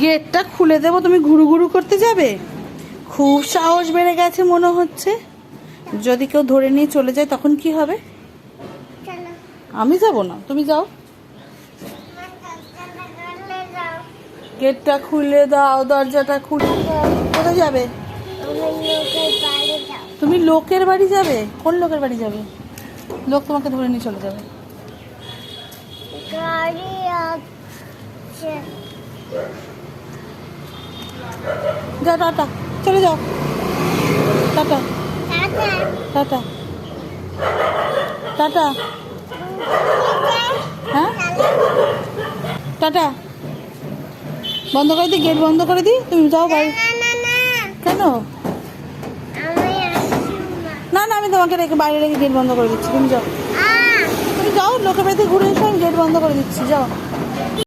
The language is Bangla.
গেটটা খুলে দেবো তুমি ঘুরু ঘুরু করতে যাবে? খুব সাহস বেড়ে গেছে মনে হচ্ছে। যদি কেউ ধরে নিয়ে চলে যায় তখন কি হবে? আমি যাব না তুমি যাও। গেটটা খুলে দাও দরজাটা খুলে কোথায় যাবে? তুমি লোকের বাড়ি যাবে? কোন লোকের বাড়ি যাবে? লোক তোমাকে ধরে নিয়ে চলে যাবে। গাড়ি। যাও টাটা। চলে যাও। টাটা। টাটা। টাটা। হ্যাঁ? টাটা। বন্ধ করে দিই গেট বন্ধ করে দিই তুমি যাও বাড়ি। কেন? না। না না আমি তোমাকে রেখে বাইরে রেখে গেট বন্ধ করে দিচ্ছি। তুমি যাও। তুমি যাও লোকের বাড়িতে ঘুরে এসো আমি গেট বন্ধ করে দিচ্ছি যাও।